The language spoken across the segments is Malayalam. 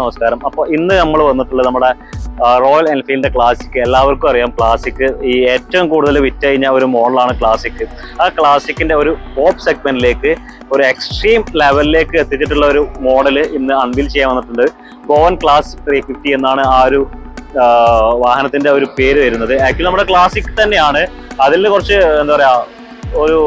നമസ്കാരം. അപ്പോൾ ഇന്ന് നമ്മൾ വന്നിട്ടുള്ളത് നമ്മുടെ റോയൽ എൻഫീൽഡിന്റെ ക്ലാസിക് എല്ലാവർക്കും അറിയാം ക്ലാസിക് ഈ ഏറ്റവും കൂടുതൽ വിറ്റ് കഴിഞ്ഞ ഒരു മോഡലാണ് ക്ലാസിക് ആ ക്ലാസിക്കിന്റെ ഒരു ടോപ്പ് സെഗ്മെന്റിലേക്ക് ഒരു എക്സ്ട്രീം ലെവലിലേക്ക് എത്തിച്ചിട്ടുള്ള ഒരു മോഡൽ ഇന്ന് അൺവീൽ ചെയ്യാൻ വന്നിട്ടുണ്ട്. ഗോവൻ ക്ലാസ് ത്രീ ഫിഫ്റ്റി എന്നാണ് ആ ഒരു വാഹനത്തിന്റെ ഒരു പേര് വരുന്നത്. ആക്ച്വലി നമ്മുടെ ക്ലാസിക് തന്നെയാണ്. അതിൽ കുറച്ച് എന്താ പറയാ ഒരു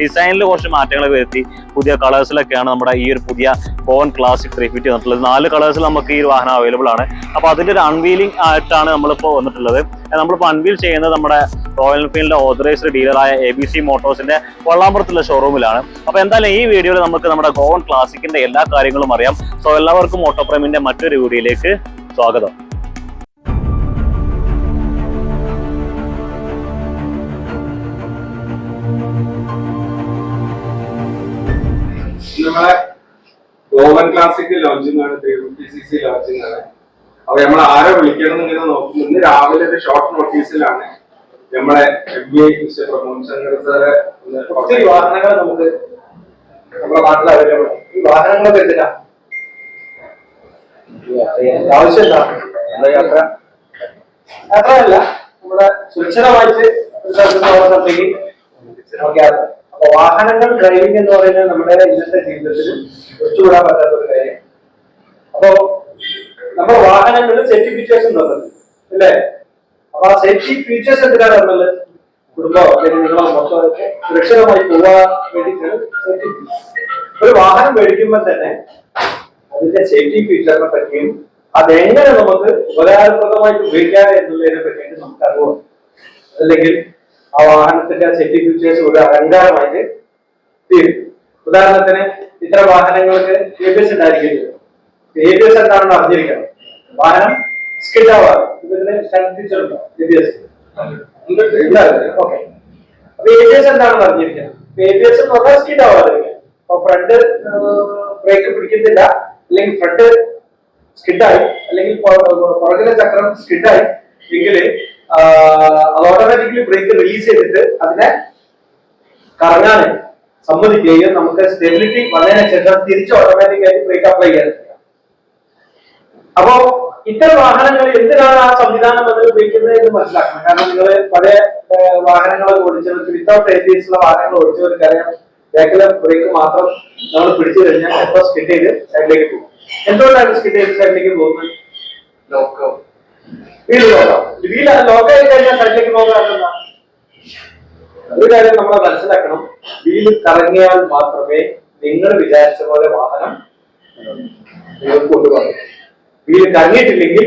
ഡിസൈനിൽ കുറച്ച് മാറ്റങ്ങൾ വരുത്തി. പുതിയ കളേഴ്സിലൊക്കെയാണ് നമ്മുടെ ഈ ഒരു പുതിയ ഫോൺ ക്ലാസിക് ത്രീ ഫിഫ്റ്റി വന്നിട്ടുള്ളത്. നാല് കളേഴ്സിൽ നമുക്ക് ഈ വാഹനം അവൈലബിൾ ആണ്. അപ്പോൾ അതിന്റെ ഒരു അൺവീലിംഗ് ആയിട്ടാണ് നമ്മളിപ്പോൾ വന്നിട്ടുള്ളത്. നമ്മളിപ്പോൾ അൺവീൽ ചെയ്യുന്നത് നമ്മുടെ റോയൽ എൻഫീൽഡ് ഓതറൈസ്ഡ് ഡീലറായ എ ബി സി മോട്ടോഴ്സിന്റെ കൊള്ളാമ്പുറത്തുള്ള ഷോറൂമിലാണ് അപ്പോൾ എന്തായാലും ഈ വീഡിയോയിൽ നമുക്ക് നമ്മുടെ ഗോവൻ ക്ലാസിക്കിന്റെ എല്ലാ കാര്യങ്ങളും അറിയാം. സോ എല്ലാവർക്കും ഓട്ടോപ്രേമിന്റെ മറ്റൊരു വീഡിയോയിലേക്ക് സ്വാഗതം. നമ്മളെ ഗോവൻ ക്ലാസിക് ലോഞ്ചിങ് ആണ് three fifty C C launching ആണ് അപ്പൊ നമ്മൾ ആരെ വിളിക്കണം എന്നിങ്ങനെ നോക്കും ഇന്ന് രാവിലെ ഒരു ഷോർട്ട് നോട്ടീസിലാണ് നമ്മളെ M B I mister Pramod Shankar സാറെ കുറച്ച് വാഹനങ്ങൾ നമുക്ക് നമ്മുടെ നാട്ടിൽ അവൈലബിൾ ഈ വാഹനങ്ങളൊക്കെ എന്തിനാ? ആവശ്യം എന്താ എന്താ യാത്ര? യാത്രയല്ല നമ്മുടെ സുരക്ഷിതമായിട്ട് ഒരു സ്ഥലത്ത് വേറെ സ്ഥലത്തേക്ക് നമുക്ക് യാത്ര വാഹനങ്ങൾ ഡ്രൈവിംഗ് എന്ന് പറയുന്നത് നമ്മുടെ ഇന്നത്തെ ജീവിതത്തിൽ ഒഴിച്ചുകൂടാൻ പറ്റാത്ത ഒരു കാര്യം അപ്പോ നമ്മുടെ വാഹനങ്ങളിൽ സേഫ്റ്റി ഫീച്ചേഴ്സ് ഉണ്ടല്ലോ അല്ലേ? അപ്പൊ ആ സേഫ്റ്റി ഫീച്ചേഴ്സ് എന്തിനാണ് പറഞ്ഞത് കുടുംബമോ അല്ലെങ്കിൽ നിങ്ങളോ മൊത്തമൊക്കെ സുരക്ഷിതമായി പോകാൻ വേണ്ടിയിട്ടാണ് ഒരു വാഹനം മേടിക്കുമ്പോൾ തന്നെ അതിന്റെ സേഫ്റ്റി ഫീച്ചറിനെ പറ്റിയും അതെങ്ങനെ നമുക്ക് ഉപകാരപ്രദമായിട്ട് ഉപയോഗിക്കാം എന്നുള്ളതിനെ പറ്റിയിട്ട് നമുക്ക് അറിവുണ്ട് അല്ലെങ്കിൽ ആ വാഹനത്തിന്റെ സെറ്റി ഫീച്ചേഴ്സ് ഒരു അലങ്കാരമായിട്ട് തീരും. ഉദാഹരണത്തിന് ഇത്ര വാഹനങ്ങൾക്ക് എ ബി എസ് ഉണ്ടായിരിക്കില്ല. എ ബി എസ് എന്താണെന്ന് അറിഞ്ഞിരിക്കണം. വാഹനം സ്കിഡ് ആവാറ് ഇതിന് സ്റ്റാൻഡ് ഫീച്ചർ ഉണ്ടോ? എ ബി എസ് ഓക്കെ അപ്പൊ എ ബി എസ് എന്താണെന്ന് അറിഞ്ഞിരിക്കണം. എ ബി എസ് എന്ന് പറഞ്ഞാൽ സ്കിഡ് ആവാതിരിക്കുക അപ്പൊ ഫ്രണ്ട് ബ്രേക്ക് പിടിക്കുന്നില്ല അല്ലെങ്കിൽ ഫ്രണ്ട് സ്കിഡായി അല്ലെങ്കിൽ പുറകിലെ ചക്രം സ്കിഡായി എങ്കിൽ അത് ഓട്ടോമാറ്റിക്കലി ബ്രേക്ക് റിലീസ് ചെയ്തിട്ട് അതിനെ കറങ്ങാൻ സമ്മതിക്കുകയും നമുക്ക് സ്റ്റെബിലിറ്റി വന്നതിന് ശേഷം തിരിച്ച് ഓട്ടോമാറ്റിക് ആയിട്ട് ബ്രേക്ക് അപ്ലൈ ചെയ്യാൻ അപ്പോ ഇത്തരം വാഹനങ്ങൾ എന്തിനാണ് ആ സംവിധാനം അതിൽ ഉപയോഗിക്കുന്നത് എന്ന് മനസ്സിലാക്കണം. കാരണം നിങ്ങൾ പഴയ വാഹനങ്ങൾ ഓടിച്ചവർക്ക് വിത്തൗട്ട് എ ഉള്ള വാഹനങ്ങൾ ഓടിച്ചവർക്ക് അറിയാം ബാക്കിൽ ബ്രേക്ക് മാത്രം നമ്മൾ പിടിച്ചു കഴിഞ്ഞാൽ എപ്പോ സ്കിഡ് ചെയ്ത് സൈഡിലേക്ക് പോകും. എന്തുകൊണ്ടാണ് സ്കിഡ് ചെയ്ത് സൈഡിലേക്ക് പോകുന്നത്? ലോക്കോ ഒരു കാര്യം നമ്മൾ മനസ്സിലാക്കണം. വീൽ കറങ്ങിയാൽ മാത്രമേ നിങ്ങൾ വിചാരിച്ച പോലെ വാഹനം നിങ്ങൾക്ക് കൊണ്ടുപോകും. വീൽ കറങ്ങിയിട്ടില്ലെങ്കിൽ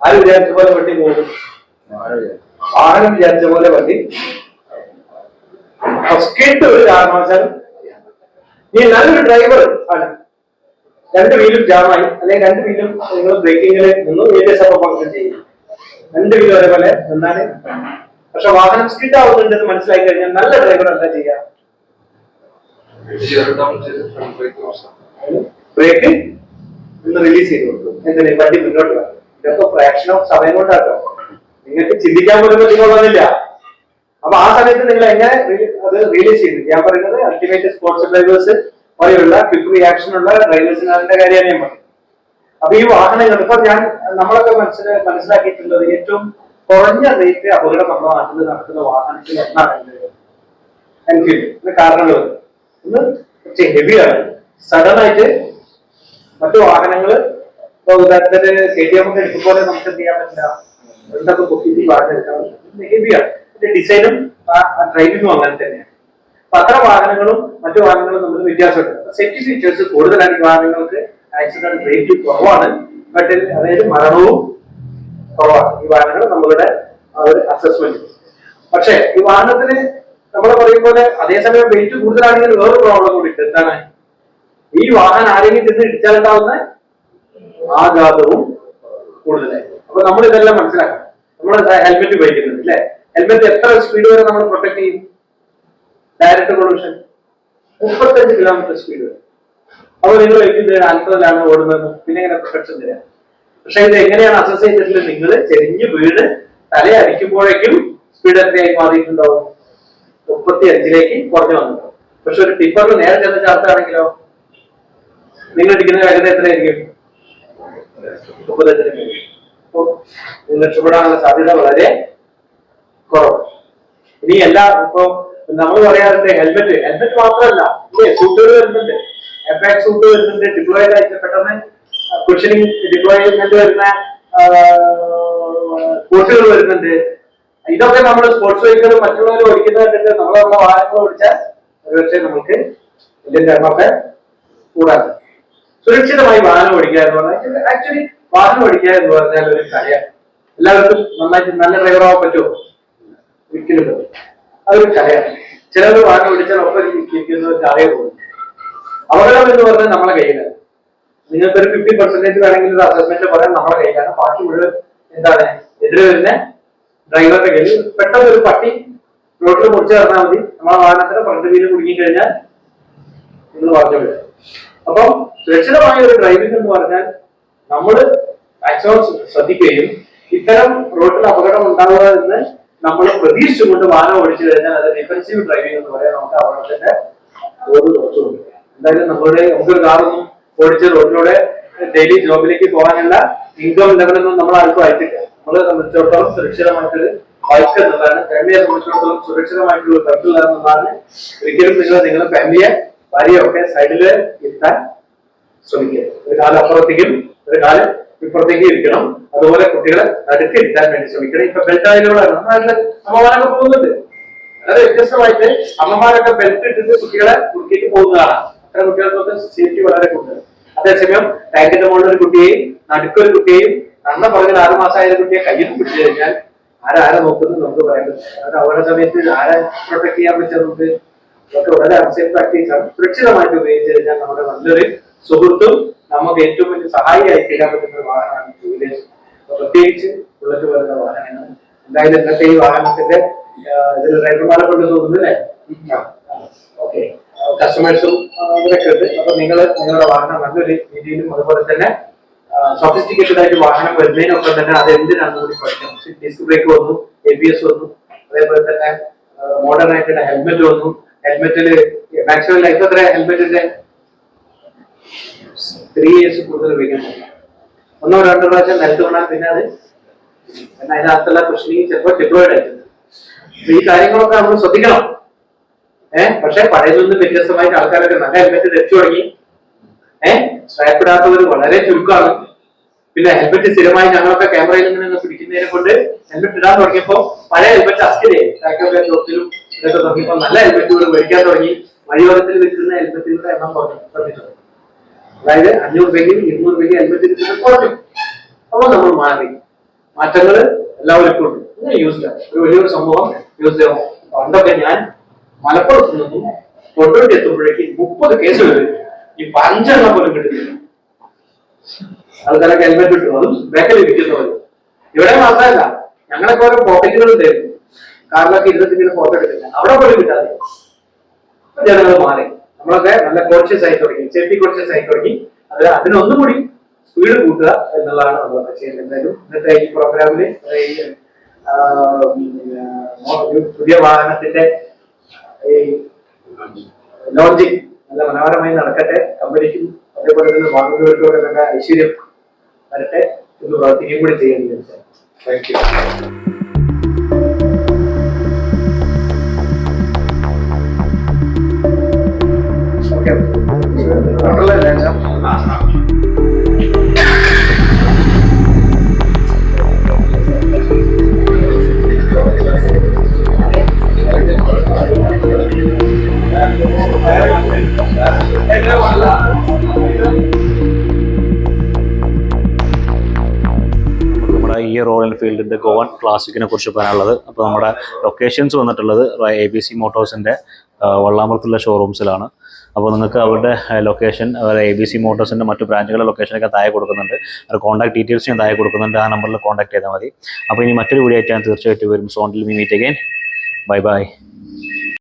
ആര് വിചാരിച്ച പോലെ വണ്ടി പോകും വാഹനം വിചാരിച്ച പോലെ വണ്ടി ഫസ്റ്റ് ഒരു കാരണവശാലും നീ നല്ലൊരു ഡ്രൈവർ ആണ്. രണ്ട് വീലും ജാമായി അല്ലെങ്കിൽ രണ്ട് വീലും നിങ്ങൾ ബ്രേക്കിങ്ങിൽ നിന്നും ഏകദേശം ഫംഗ്ഷൻ ചെയ്യും. രണ്ട് വീലും ഒരേപോലെ നിന്നാൽ പക്ഷെ വാഹനം സ്കിഡ് ആവുന്നുണ്ടെന്ന് മനസ്സിലാക്കി കഴിഞ്ഞാൽ നല്ല ഡ്രൈവർ എന്താ ചെയ്യുക ബ്രേക്ക് ഒന്ന് റിലീസ് ചെയ്ത് കൊടുക്കും എന്തിനാ? വണ്ടി മുന്നോട്ട് വരും ഇതൊക്കെ ഫ്രാക്ഷൻ ഓഫ് സമയം കൊണ്ടാട്ടോ. നിങ്ങൾക്ക് ചിന്തിക്കാൻ പോലും പറ്റുന്നൊന്നുമില്ല അപ്പൊ ആ സമയത്ത് നിങ്ങൾ എങ്ങനെ അത് റിലീസ് ചെയ്യുന്നു? ഞാൻ പറയുന്നത് അൾട്ടിമേറ്റ് സ്പോർട്സ് ഡ്രൈവേഴ്സ് പോലെയുള്ള ക്വിക്ക് റിയാക്ഷൻ ഉള്ള ഡ്രൈവേഴ്സ് അതിന്റെ കാര്യമാണ് ഞാൻ പറയുന്നത് അപ്പൊ ഈ വാഹനങ്ങൾ ഇപ്പൊ ഞാൻ നമ്മളൊക്കെ മനസ്സിൽ മനസ്സിലാക്കിയിട്ടുള്ളത് ഏറ്റവും കുറഞ്ഞ റേറ്റ് അപകടം നമ്മുടെ നാട്ടിൽ നടക്കുന്ന വാഹനത്തിൽ ഒന്നാണ് എൻഫീൽഡ് കാരണങ്ങൾ ഒന്ന് കുറച്ച് ഹെവിയാണ് സഡൻ ആയിട്ട് മറ്റു വാഹനങ്ങൾ ഇപ്പൊ ഉദാഹരണത്തിന് കെ ടി എം ഒക്കെ എടുക്കുമ്പോൾ നമുക്ക് എന്ത് ചെയ്യാൻ പറ്റില്ല? എന്തൊക്കെ പൊക്കിയിട്ട് വാഹനം എടുക്കാൻ പറ്റില്ല? ഹെവിയാണ് ഡിസൈനും ഡ്രൈവിങ്ങും അങ്ങനെ തന്നെയാണ്. അത്തരം വാഹനങ്ങളും മറ്റു വാഹനങ്ങളും തമ്മിൽ വ്യത്യാസമുണ്ട്. സേഫ്റ്റി ഫീച്ചേഴ്സ് കൂടുതലായിട്ട് വാഹനങ്ങൾക്ക് ആക്സിഡന്റ് റേറ്റ് കുറവാണ്. ബട്ട് അതായത് മരണവും കുറവാണ്. ഈ വാഹനങ്ങൾ നമ്മളുടെ ഒരു അസസ്മെന്റ് പക്ഷേ ഈ വാഹനത്തിന് നമ്മൾ പറയും പോലെ അതേസമയം വെയിറ്റ് കൂടുതലാണെങ്കിൽ വേറെ പ്രോബ്ലം കൂടി ഉണ്ട്. എന്താണ്? ഈ വാഹനം ആരെങ്കിലും ചെന്ന് ഇടിച്ചാലുണ്ടാവുന്ന ആഘാതവും കൂടുതലായി. അപ്പൊ നമ്മൾ ഇതെല്ലാം മനസ്സിലാക്കണം. നമ്മൾ ഹെൽമെറ്റ് ഉപയോഗിക്കുന്നുണ്ട് അല്ലെ? ഹെൽമെറ്റ് എത്ര സ്പീഡ് വരെ നമ്മൾ പ്രൊട്ടക്ട് ചെയ്യും? ഡയറക്റ്റ് പൊല്യൂഷൻ മുപ്പത്തഞ്ച് കിലോമീറ്റർ സ്പീഡ് വരും. അപ്പൊ നിങ്ങൾ വെക്കുന്നത് അൻപതിലാണ് ഓടുന്നത്? പിന്നെ ഇങ്ങനെ പ്രൊട്ടക്ഷൻ തരാം പക്ഷെ ഇത് എങ്ങനെയാണ് അസസ് ചെയ്തിട്ടുള്ളത് നിങ്ങൾ ചെരിഞ്ഞ് വീണ് തലയടിക്കുമ്പോഴേക്കും സ്പീഡ് എത്രയായി മാറിയിട്ടുണ്ടാവും? മുപ്പത്തി അഞ്ചിലേക്ക് കുറഞ്ഞു വന്നിട്ടുണ്ടാവും പക്ഷെ ഒരു ടിപ്പറിൽ നേരെ ചെന്ന് ചേർത്താണെങ്കിലോ നിങ്ങൾ ഇരിക്കുന്ന വേഗത എത്രയായിരിക്കും? മുപ്പത്തഞ്ചിന് അപ്പോൾ രക്ഷപ്പെടാനുള്ള സാധ്യത വളരെ കുറവ് ഇനി എല്ലാ ഇപ്പൊ നമ്മൾ പറയാറുണ്ട് ഹെൽമെറ്റ് ഹെൽമെറ്റ് മാത്രമല്ല സൂട്ടുകൾ വരുന്നുണ്ട്. എഫാക്ട് സൂട്ട് വരുന്നുണ്ട് ഡിപ്ലോയ് ആയിട്ട് പെട്ടെന്ന് കുഷനിങ് ഡിപ്ലോയ്മെന്റ് വരുന്ന കോട്ടുകൾ വരുന്നുണ്ട്. ഇതൊക്കെ നമ്മൾ സ്പോർട്സ് വെഹിക്കിൾ മറ്റുള്ളവർ ഓടിക്കുന്നത് കണ്ടിട്ട് നമ്മൾ നമ്മുടെ വാഹനങ്ങൾ ഓടിച്ചാൽ ഒരുപക്ഷെ നമുക്ക് എണ്ണമൊക്കെ കൂടാതെ സുരക്ഷിതമായി വാഹനം ഓടിക്കുക എന്ന് പറഞ്ഞാൽ ആക്ച്വലി വാഹനം ഓടിക്കുക എന്ന് പറഞ്ഞാൽ ഒരു കാര്യം എല്ലാവർക്കും നന്നായിട്ട് നല്ല ഡ്രൈവർ ആവാൻ പറ്റുമോ? ഒരിക്കലും പറ്റും അതൊരു കലയാണ് ചിലർ വാങ്ങി ഓടിച്ചാൽ ഒപ്പം ഇരിക്കുന്ന ഒരു കഥയെ പോകും. അപകടം എന്ന് പറഞ്ഞാൽ നമ്മളെ കയ്യിലാണ്. നിങ്ങൾക്ക് ഒരു ഫിഫ്റ്റി പെർസെന്റേജ് വേണമെങ്കിൽ ഒരു അസസ്മെന്റ് പറയാൻ നമ്മളെ കയ്യിലാണ്. ബാക്കി മുഴുവൻ എന്താണ്? എതിരെ വരുന്ന ഡ്രൈവറുടെ കയ്യിൽ പെട്ടെന്ന് ഒരു പട്ടി റോഡിൽ മുറിച്ച് കടന്നാൽ മതി. നമ്മളെ വാഹനത്തിന് ഫ്രണ്ട് വീൽ കുടുങ്ങി കഴിഞ്ഞാൽ നിങ്ങൾ പറഞ്ഞു വിടുക. അപ്പം സുരക്ഷിതമായ ഒരു ഡ്രൈവിംഗ് എന്ന് പറഞ്ഞാൽ നമ്മൾ മാക്സിമം ശ്രദ്ധിക്കുകയും ഇത്തരം റോഡിൽ അപകടം ഉണ്ടാവുക എന്ന് നമ്മൾ പ്രതീക്ഷിച്ചുകൊണ്ട് വാഹനം ഓടിച്ചു കഴിഞ്ഞാൽ അത് ഡിഫൻസീവ് ഡ്രൈവിംഗ് എന്ന് പറയാൻ നമുക്ക് അപകടത്തിന്റെ തന്നെ എന്തായാലും നമ്മളുടെ നമുക്കൊരു കാറൊന്നും ഓടിച്ച റോഡിലൂടെ ഡെയിലി ജോബിലേക്ക് പോകാനുള്ള ഇൻകം ലെവലൊന്നും നമ്മൾ ആർക്കും അയച്ചില്ല നമ്മളെ സംബന്ധിച്ചിടത്തോളം സുരക്ഷിതമായിട്ടൊരു ബൈക്ക് എന്നതാണ് ഫാമിലിയെ സംബന്ധിച്ചിടത്തോളം സുരക്ഷിതമായിട്ടുള്ള ബൈക്ക് എന്നതാണ് ഒരിക്കലും നിങ്ങൾ നിങ്ങളുടെ ഫാമിലിയെ ഭാര്യയൊക്കെ സൈഡിൽ ഇരുത്താൻ ശ്രമിക്കുക ഒരു കാലം അപ്പുറത്തേക്കും ഒരു കാലം ഇപ്പുറത്തേക്കും ഇരിക്കണം. അതുപോലെ കുട്ടികളെ അടുത്തിരുത്താൻ വേണ്ടി ശ്രമിക്കണം. ഇപ്പൊ ബെൽറ്റ് ആയതുകൊണ്ടാണ് നമ്മുടെ അമ്മമാരൊക്കെ പോകുന്നുണ്ട്. വളരെ വ്യത്യസ്തമായിട്ട് അമ്മമാരൊക്കെ ബെൽറ്റ് ഇട്ടിട്ട് കുട്ടികളെ കുറുക്കിട്ട് പോകുന്നതാണ് അത്തരം കുട്ടികൾക്കൊക്കെ സേഫ്റ്റി വളരെ കൂടുതൽ. അതേസമയം ടാങ്കിന്റെ മുകളിൽ ഒരു കുട്ടിയെയും നടുക്കൊരു കുട്ടിയെയും നന്ന പറഞ്ഞ ആറു മാസമായ കുട്ടിയെ കയ്യിൽ പിടിച്ചു കഴിഞ്ഞാൽ ആരാരെ നോക്കുന്നത് നമുക്ക് പറയാൻ പറ്റില്ല. അവരുടെ സമയത്ത് ആരെ പ്രൊട്ടക്ട് ചെയ്യാൻ പറ്റുക നമുക്ക് അതൊക്കെ വളരെ അൺസേഫ് പ്രാക്ടീസ് ആണ്. സുരക്ഷിതമായിട്ട് ഉപയോഗിച്ച് കഴിഞ്ഞാൽ നമ്മുടെ നല്ലൊരു സുഹൃത്തും നമുക്ക് ഏറ്റവും വലിയ സഹായിയായി തീരാൻ പറ്റുന്ന ഒരു വാഹനമാണ് ടൂ വീലേഴ്സ് പ്രത്യേകിച്ച് ബുള്ളറ്റ് പോലുള്ള വാഹനങ്ങൾ. എന്തായാലും ഇന്നത്തെ ഈ വാഹനത്തിന്റെ ഇതിൽ ഡ്രൈവർമാരെ കൊണ്ട് തോന്നുന്നില്ലേ ഓക്കെ. കസ്റ്റമേഴ്സും ഇവരൊക്കെ ഉണ്ട്. അപ്പൊ നിങ്ങൾ നിങ്ങളുടെ വാഹനം നല്ലൊരു രീതിയിലും അതുപോലെ തന്നെ സോഫിസ്റ്റിക്കേറ്റഡ് ആയിട്ട് വാഹനം വരുന്നതിനൊപ്പം തന്നെ അത് എന്തിനാണെന്ന് കൂടി പഠിക്കണം. ഡിസ്ക് ബ്രേക്ക് വന്നു എ ബി എസ് വന്നു അതേപോലെ തന്നെ മോഡേൺ ആയിട്ടുള്ള ഹെൽമെറ്റ് വന്നു. ഹെൽമെറ്റിൽ മാക്സിമം ലൈഫ് അത്ര ഹെൽമെറ്റിന്റെ ത്രീ ഇയേഴ്സ് കൂടുതൽ ഉപയോഗിക്കാൻ ഒന്നോ രണ്ടോ പ്രാവശ്യം നിലത്ത് വീണാൽ പിന്നെ അത് പിന്നെ അതിനകത്തുള്ള പ്രശ്നം ചിലപ്പോൾ ഡിപ്ലോയിഡ് ആയിരുന്നു ഈ കാര്യങ്ങളൊക്കെ നമ്മൾ ശ്രദ്ധിക്കണം. ഏഹ് പക്ഷെ പഴയതിൽ നിന്ന് വ്യത്യസ്തമായിട്ട് ആൾക്കാരൊക്കെ നല്ല ഹെൽമെറ്റ് ധരിച്ചു തുടങ്ങി. ഏഹ് ഭയപ്പെടാത്തവർ വളരെ ചുരുക്കമാണ്. പിന്നെ ഹെൽമെറ്റ് സ്ഥിരമായി ഞങ്ങളൊക്കെ ക്യാമറയിൽ നിന്ന് പിടിക്കുന്നതിനെ കൊണ്ട് ഹെൽമെറ്റ് ഇടാൻ തുടങ്ങിയപ്പോൾ പഴയ ഹെൽമെറ്റ് ടാക്കോക്കെ ഷോപ്പിലും ഇതൊക്കെ തുടങ്ങിയപ്പോൾ നല്ല ഹെൽമെറ്റുകൾ മേടിക്കാൻ തുടങ്ങി. വഴിയോരത്തിൽ വിൽക്കുന്ന ഹെൽമെറ്റുകളുടെ എണ്ണം ശ്രദ്ധിച്ചു അതായത് അഞ്ഞൂറ് രൂപയ്ക്ക് ഇരുന്നൂറ് രൂപയ്ക്ക് അൻപത്തി കുറഞ്ഞു അപ്പോൾ നമ്മൾ മാറി. മാറ്റങ്ങൾ എല്ലാവർക്കും ഉണ്ട്. ഇങ്ങനെ യൂസ് ചെയ്യാം ഒരു വലിയൊരു സംഭവം യൂസ് പണ്ടൊക്കെ ഞാൻ മലപ്പുറത്ത് നിന്നും തൊട്ടോട്ട് എത്തുമ്പോഴേക്ക് മുപ്പത് കേസ് വരും ഈ പഞ്ചെണ്ണ പോലും കിട്ടുന്നില്ല ആൾക്കാരൊക്കെ ഹെൽമെറ്റ് ഇട്ടു. അതും ബാക്കിൽ ഇരിക്കുന്നവരും ഇവിടെ മാത്രമല്ല ഞങ്ങളൊക്കെ ഓരോ പോക്കറ്റുകൾ ഉണ്ടായിരുന്നു. കാറിലൊക്കെ ഇരുന്നിട്ട് ഇങ്ങനെ ഫോട്ടോ എടുക്കില്ല അവിടെ പോലും കിട്ടാതെ. ജനങ്ങൾ മാറി. നമ്മളൊക്കെ നല്ല കോൺഷ്യസ് ആയി തുടങ്ങി സേഫ്റ്റി കോൺഷ്യസ് ആയി തുടങ്ങി. അത് അതിനൊന്നും കൂടി സ്പീഡ് കൂട്ടുക എന്നുള്ളതാണ് നമ്മളൊക്കെ ചെയ്യുന്നത് എന്തായാലും ഇന്നത്തെ ഈ പ്രോഗ്രാമിൽ പുതിയ വാഹനത്തിന്റെ ഈ ലോഞ്ചിങ് നല്ല മനോഹരമായി നടക്കട്ടെ. കമ്പനിക്കും അതേപോലെ തന്നെ വാങ്ങുന്നവർക്കും ഐശ്വര്യം വരട്ടെ എന്ന് പ്രവർത്തിക്കുകയും കൂടി ചെയ്യുന്നു താങ്ക് യു ഈ റോയൽ എൻഫീൽഡിന്റെ ഗോവൻ ക്ലാസിക്കിനെ കുറിച്ച് പറയാനുള്ളത്. അപ്പോൾ നമ്മുടെ ലൊക്കേഷൻസ് വന്നിട്ടുള്ളത് എ ബി സി മോട്ടോഴ്സിന്റെ വള്ളാമൃത്തുള്ള ഷോറൂംസിലാണ് അപ്പോൾ നിങ്ങൾക്ക് അവരുടെ ലൊക്കേഷൻ എ ബി സി മോട്ടോഴ്സിന്റെ മറ്റു ബ്രാഞ്ചുകളുടെ ലൊക്കേഷനൊക്കെ താഴെ കൊടുക്കുന്നുണ്ട്. അത് കോൺടാക്ട് ഡീറ്റെയിൽസ് ഞാൻ താഴെ കൊടുക്കുന്നുണ്ട്. ആ നമ്പറിൽ കോൺടാക്ട് ചെയ്താൽ മതി. അപ്പോൾ ഇനി മറ്റൊരു വീഡിയോ ആയിട്ട് ഞാൻ തീർച്ചയായിട്ടും വരും. സോണ്ടിൽ മീറ്റ് അഗൈൻ ബൈ ബൈ